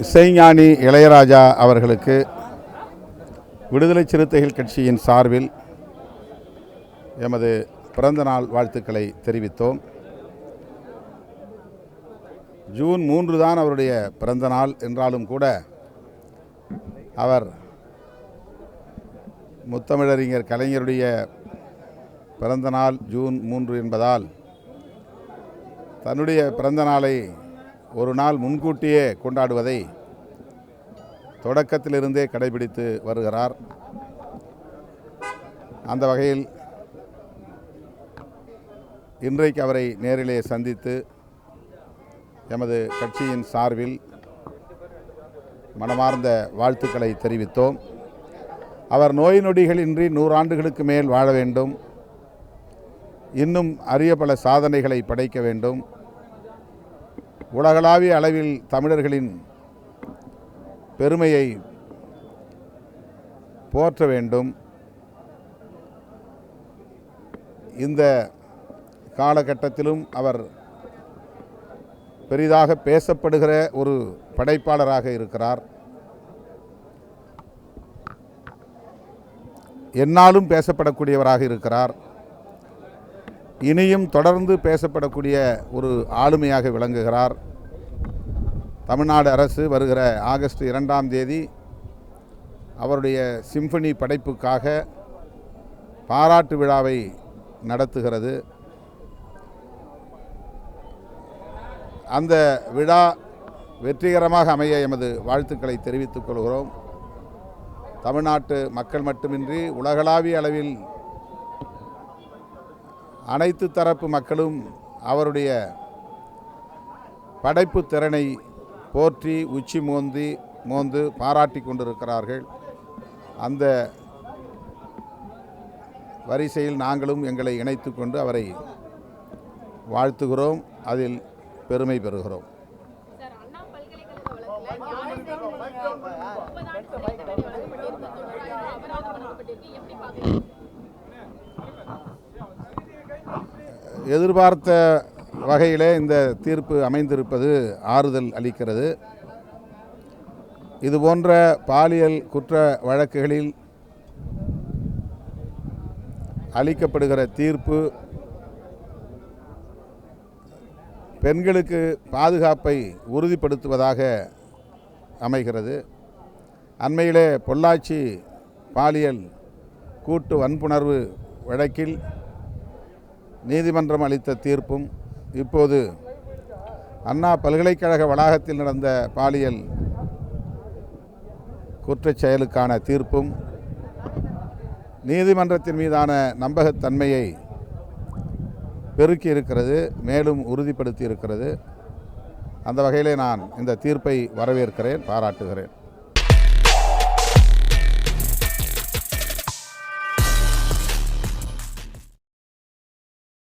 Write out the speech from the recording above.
இசைஞானி இளையராஜா அவர்களுக்கு விடுதலை சிறுத்தைகள் கட்சியின் சார்பில் எமது பிறந்தநாள் வாழ்த்துக்களை தெரிவித்தோம். ஜூன் மூன்று தான் அவருடைய பிறந்த நாள் என்றாலும் கூட அவர் முத்தமிழறிஞர் கலைஞருடைய பிறந்த நாள் ஜூன் மூன்று என்பதால் தன்னுடைய பிறந்த நாளை ஒரு நாள் முன்கூட்டியே கொண்டாடுவதை தொடக்கத்திலிருந்தே கடைபிடித்து வருகிறார். அந்த வகையில் இன்றைக்கு அவரை நேரிலே சந்தித்து எமது கட்சியின் சார்பில் மனமார்ந்த வாழ்த்துக்களை தெரிவித்தோம். அவர் நோய் நொடிகளின்றி நூறாண்டுகளுக்கு மேல் வாழ வேண்டும். இன்னும் அரிய பல சாதனைகளை படைக்க வேண்டும். உலகளாவிய அளவில் தமிழர்களின் பெருமையை போற்ற வேண்டும். இந்த காலகட்டத்திலும் அவர் பெரிதாக பேசப்படுகிற ஒரு படைப்பாளராக இருக்கிறார். என்னாலும் பேசப்படக்கூடியவராக இருக்கிறார். இனியும் தொடர்ந்து பேசப்படக்கூடிய ஒரு ஆளுமையாக விளங்குகிறார். தமிழ்நாடு அரசு வருகிற ஆகஸ்ட் இரண்டாம் தேதி அவருடைய சிம்பனி படைப்புக்காக பாராட்டு விழாவை நடத்துகிறது. அந்த விழா வெற்றிகரமாக அமைய எமது வாழ்த்துக்களை தெரிவித்துக் கொள்கிறோம். தமிழ்நாட்டு மக்கள் மட்டுமின்றி உலகளாவிய அளவில் அனைத்து தரப்பு மக்களும் அவருடைய படைப்பு திறனை போற்றி உச்சி மோந்தி மோந்து பாராட்டி கொண்டிருக்கிறார்கள். அந்த வரிசையில் நாங்களும் எங்களை இணைத்து கொண்டு அவரை வாழ்த்துகிறோம். அதில் பெருமை பெறுகிறோம். Thank you. எதிர்பார்த்த வகையிலே இந்த தீர்ப்பு அமைந்திருப்பது ஆறுதல் அளிக்கிறது. இது போன்ற பாலியல் குற்ற வழக்குகளில் அளிக்கப்படுகிற தீர்ப்பு பெண்களுக்கு பாதுகாப்பை உறுதிப்படுத்துவதாக அமைகிறது. அண்மையிலே பொள்ளாச்சி பாலியல் கூட்டு வன்புணர்வு வழக்கில் நீதிமன்றம் அளித்த தீர்ப்பும் இப்போது அண்ணா பல்கலைக்கழக வளாகத்தில் நடந்த பாலியல் குற்றச் செயலுக்கான தீர்ப்பும் நீதிமன்றத்தின் மீதான நம்பகத்தன்மையை பெருக்கி இருக்கிறது மேலும் உறுதிப்படுத்தி இருக்கிறது. அந்த வகையிலே நான் இந்த தீர்ப்பை வரவேற்கிறேன் பாராட்டுகிறேன்.